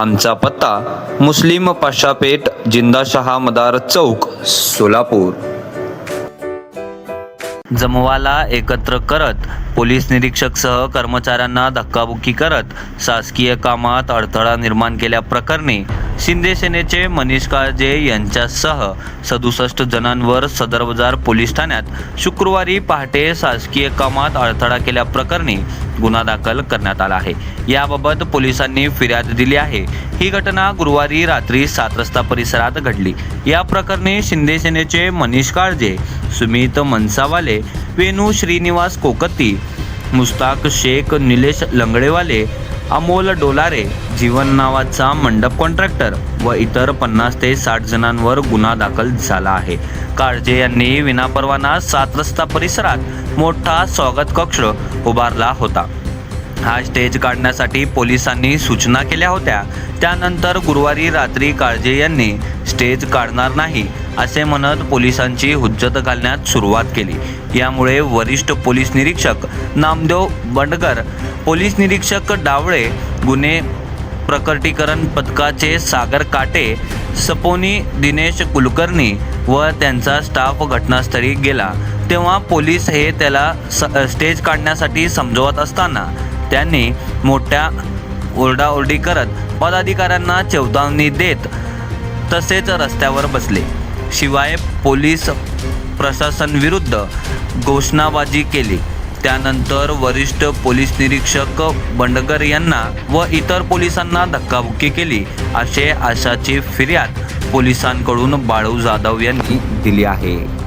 आमचा पत्ता मुस्लिम पाशापेठ जिंदाशहा मदार चौक सोलापूर. जमवाला एकत्र करत पोलीस निरीक्षकसह कर्मचाऱ्यांना धक्काबुक्की करत शासकीय कामात अडथळा निर्माण केल्याप्रकरणी शिंदे सेनेचे मनीष काळजे यांच्यासह सदुसष्ट जणांवर सदर बाजार पोलीस ठाण्यात शुक्रवारी पहाटे शासकीय कामात अडथळा केल्याप्रकरणी गुन्हा दाखल करण्यात आला आहे. याबाबत पोलिसांनी फिर्याद दिली आहे. ही घटना गुरुवारी रात्री सात रस्ता परिसरात घडली. या प्रकरणी शिंदे सेनेचे मनीष काळजे सुमित मनसावाले वेणू श्रीनिवास कोकत्ती मुस्ताक शेख निलेश लंगडेवाले अमोल डोलारे जीवन नावाचा मंडप कॉन्ट्रॅक्टर व इतर पन्नास ते साठ जणांवर गुन्हा दाखल झाला आहे. काळजे यांनी विनापरवाना सात रस्ता परिसरात मोठा स्वागत कक्ष उभारला होता. हा स्टेज काढण्यासाठी पोलिसांनी सूचना केल्या होत्या. त्यानंतर गुरुवारी रात्री काळजे यांनी स्टेज काढणार नाही असे म्हणत पोलिसांची हुज्जत घालण्यात सुरुवात केली. यामुळे वरिष्ठ पोलीस निरीक्षक नामदेव बंडकर पोलीस निरीक्षक डावळे गुन्हे प्रकटीकरण पथकाचे सागर काटे सपोनी दिनेश कुलकर्णी व त्यांचा स्टाफ घटनास्थळी गेला. तेव्हा पोलीस हे त्याला स स्टेज काढण्यासाठी समजवत असताना त्यांनी मोठ्या ओरडाओरडी करत पदाधिकाऱ्यांना चेतावणी देत तसेच रस्त्यावर बसले. शिवाय पोलीस प्रशासनविरुद्ध घोषणाबाजी केली. त्यानंतर वरिष्ठ पोलीस निरीक्षक बंडगर यांना व इतर पोलिसांना धक्काबुक्की केली. असे आशाची फिर्याद पोलिसांकडून बाळू जाधव यांनी दिली आहे.